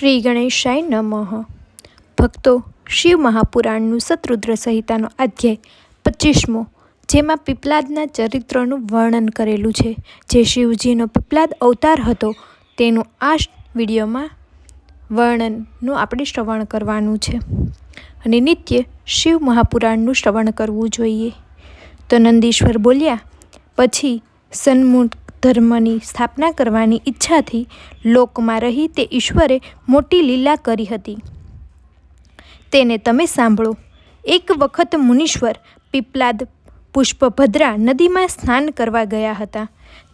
શ્રી ગણેશાય નમઃ. ભક્તો, શિવ મહાપુરાણનું શત્રુદ્ર સંહિતાનો અધ્યાય પચીસમો, જેમાં પીપલાદના ચરિત્રનું વર્ણન કરેલું છે. જે શિવજીનો પીપલાદ અવતાર હતો, તેનું આ વિડીયોમાં વર્ણનનું આપણે શ્રવણ કરવાનું છે. અને નિત્ય શિવ મહાપુરાણનું શ્રવણ કરવું જોઈએ. તો નંદીશ્વર બોલ્યા, પછી સન્મુખ ધર્મની સ્થાપના કરવાની ઈચ્છાથી લોકમાં રહી તે ઈશ્વરે મોટી લીલા કરી હતી. તેને તમે સાંભળો. એક વખત મુનીશ્વર પીપલાદ પુષ્પભદ્રા નદીમાં સ્નાન કરવા ગયા હતા.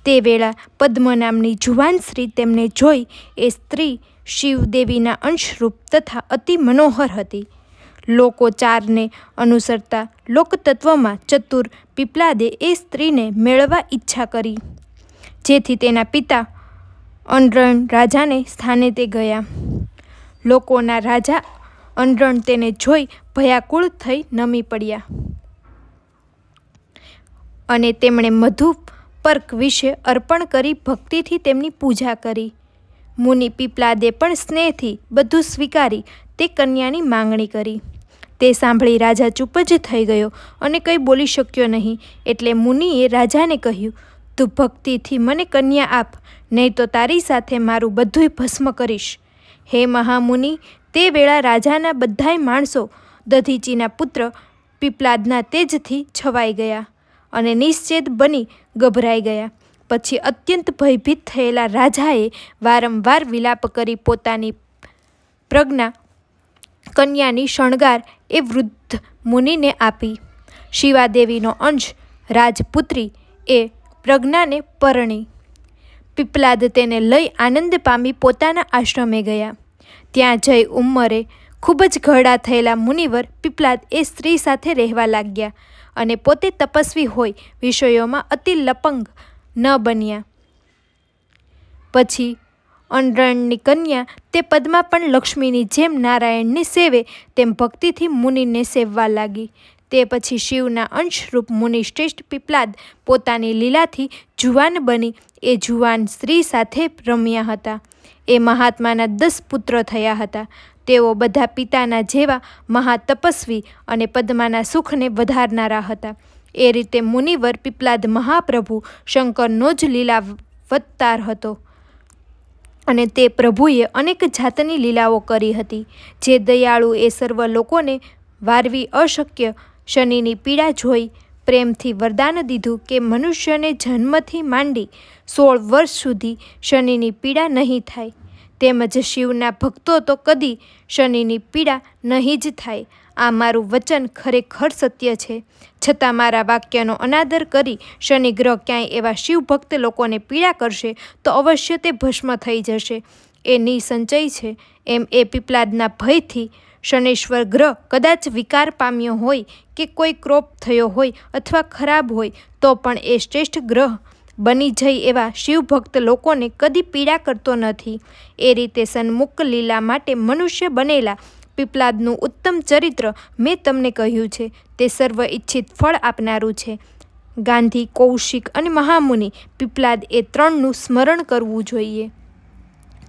તે વેળા પદ્મ નામની જુવાન સ્ત્રી તેમને જોઈ એ સ્ત્રી શિવદેવીના અંશરૂપ તથા અતિ મનોહર હતી. લોકો ચારને અનુસરતા લોકતત્વમાં ચતુર પીપલાદે એ સ્ત્રીને મેળવા ઈચ્છા કરી. જેથી તેના પિતા અનરણ રાજાને સ્થાને તે ગયા. લોકોના રાજા અનરણ તેને જોઈ ભયાકુળ થઈ નમી પડ્યા. અને તેમણે મધુ પર્ક વિશે અર્પણ કરી ભક્તિથી તેમની પૂજા કરી. મુનિ પીપલાદે પણ સ્નેહથી બધું સ્વીકારી તે કન્યાની માંગણી કરી. તે સાંભળી રાજા ચૂપ જ થઈ ગયો અને કંઈ બોલી શક્યો નહીં. એટલે મુનિએ રાજાને કહ્યું તું ભક્તિથી મને કન્યા આપ, નહીં તો તારી સાથે મારું બધુંય ભસ્મ કરીશ. હે મહામુનિ, તે વેળા રાજાના બધાય માણસો, દધીચીના પુત્ર, પીપલાદના તેજથી છવાઈ ગયા અને નિશ્ચેત બની ગભરાઈ ગયા. પછી અત્યંત ભયભીત થયેલા રાજાએ વારંવાર વિલાપ કરી પોતાની પ્રજ્ઞા કન્યાની શણગાર એ વૃદ્ધ મુનિને આપી. શિવાદેવીનો અંશ, રાજપુત્રી એ પ્રજ્ઞાને પરણી. પીપલાદ તેને લઈ આનંદ પામી પોતાના આશ્રમે ગયા. ત્યાં જઈ ઉંમરે ખૂબ જ ઘરડા થયેલા મુનિવર પીપલાદ એ સ્ત્રી સાથે રહેવા લાગ્યા અને પોતે તપસ્વી હોય વિષયોમાં અતિ લપંગ ન બન્યા. પછી અનરણની કન્યા તે પદમાં પણ લક્ષ્મીની જેમ નારાયણને સેવે તેમ ભક્તિથી મુનિને સેવવા લાગી. તે પછી શિવના અંશરૂપ મુનિ શ્રેષ્ઠ પીપલાદ પોતાની લીલાથી જુવાન બની એ જુવાન સ્ત્રી સાથે રમ્યા હતા. એ મહાત્માના દસ પુત્ર થયા હતા. તેઓ બધા પિતાના જેવા મહાતપસ્વી અને પદ્માના સુખને વધારનારા હતા. એ રીતે મુનિવર પીપલાદ મહાપ્રભુ શંકરનો જ લીલા વત્તાર હતો અને તે પ્રભુએ અનેક જાતની લીલાઓ કરી હતી. જે દયાળુ એ સર્વ લોકોને વારવી અશક્ય શનિની પીડા જોઈ પ્રેમથી વરદાન દીધું કે મનુષ્યને જન્મથી માંડી સોળ વર્ષ સુધી શનિની પીડા નહીં થાય. તેમજ શિવના ભક્તો તો કદી શનિની પીડા નહીં જ થાય. આ મારું વચન ખરેખર સત્ય છે. છતાં મારા વાક્યનો અનાદર કરી શનિ ગ્રહ ક્યાંય એવા શિવભક્ત લોકોને પીડા કરશે તો અવશ્ય તે ભસ્મ થઈ જશે. એ નિસંચય છે. એમ એ પીપલાદના ભયથી શનેશ્વર ગ્રહ કદાચ વિકાર પામ્યો હોય કે કોઈ ક્રોપ થયો હોય અથવા ખરાબ હોય, તો પણ એ શ્રેષ્ઠ ગ્રહ બની જઈ એવા શિવભક્ત લોકોને કદી પીડા કરતો નથી. એ રીતે સન્મુખ લીલા માટે મનુષ્ય બનેલા પીપલાદનું ઉત્તમ ચરિત્ર મેં તમને કહ્યું છે. તે સર્વ ઈચ્છિત ફળ આપનારું છે. ગાંધી, કૌશિક અને મહામુનિ પીપલાદ એ ત્રણનું સ્મરણ કરવું જોઈએ.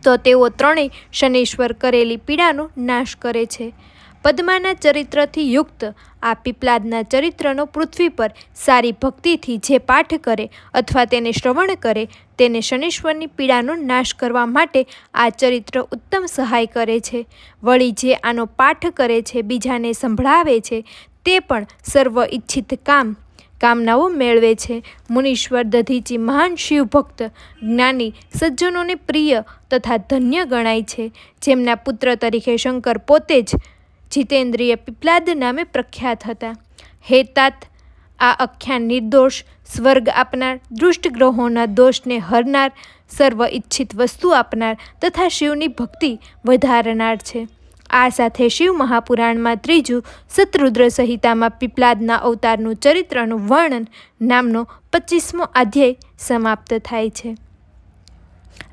તો તેઓ ત્રણેય શનેશ્વર કરેલી પીડાનો નાશ કરે છે. પદ્માના ચરિત્રથી યુક્ત આ પીપલાદના ચરિત્રનો પૃથ્વી પર સારી ભક્તિથી જે પાઠ કરે અથવા તેને શ્રવણ કરે તેને શનિશ્વરની પીડાનો નાશ કરવા માટે આ ચરિત્ર ઉત્તમ સહાય કરે છે. વળી જે આનો પાઠ કરે છે, બીજાને સંભળાવે છે, તે પણ સર્વ ઈચ્છિત કામ કામનાઓ મેળવે છે. મુનીશ્વર, દધીચી, મહાન શિવભક્ત જ્ઞાની, સજ્જનોને પ્રિય તથા ધન્ય ગણાય છે. જેમના પુત્ર તરીકે શંકર પોતે જ જીતેન્દ્રિય પીપલાદ નામે પ્રખ્યાત હતા. હે તાત, આ અખ્યાન નિર્દોષ, સ્વર્ગ આપનાર, દુષ્ટ ગ્રહોના દોષને હરનાર, સર્વ ઈચ્છિત વસ્તુ આપનાર તથા શિવની ભક્તિ વધારનાર છે. આ સાથે શિવ મહાપુરાણમાં ત્રીજું શત્રુદ્ર સંહિતામાં પીપલાદના અવતારનું ચરિત્રનું વર્ણન નામનો પચીસમો અધ્યાય સમાપ્ત થાય છે.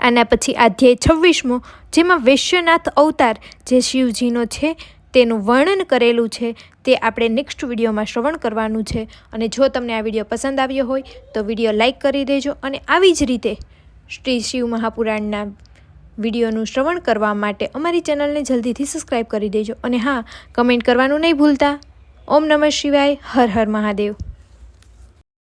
આના પછી અધ્યાય છવ્વીસમો, જેમાં વૈશ્યનાથ અવતાર જે શિવજીનો છે તેનું વર્ણન કરેલું છે તે આપણે નેક્સ્ટ વિડીયોમાં શ્રવણ કરવાનું છે. અને જો તમને આ વીડિયો પસંદ આવ્યો હોય તો વીડિયો લાઇક કરી દેજો અને આવી જ રીતે શ્રી શિવ મહાપુરાણના વિડીયોનું શ્રવણ કરવા માટે અમારી ચેનલને જલ્દીથી સબસ્ક્રાઈબ કરી દેજો અને હા, કમેન્ટ કરવાનું નહીં ભૂલતા. ઓમ નમઃ શિવાય, હર હર મહાદેવ.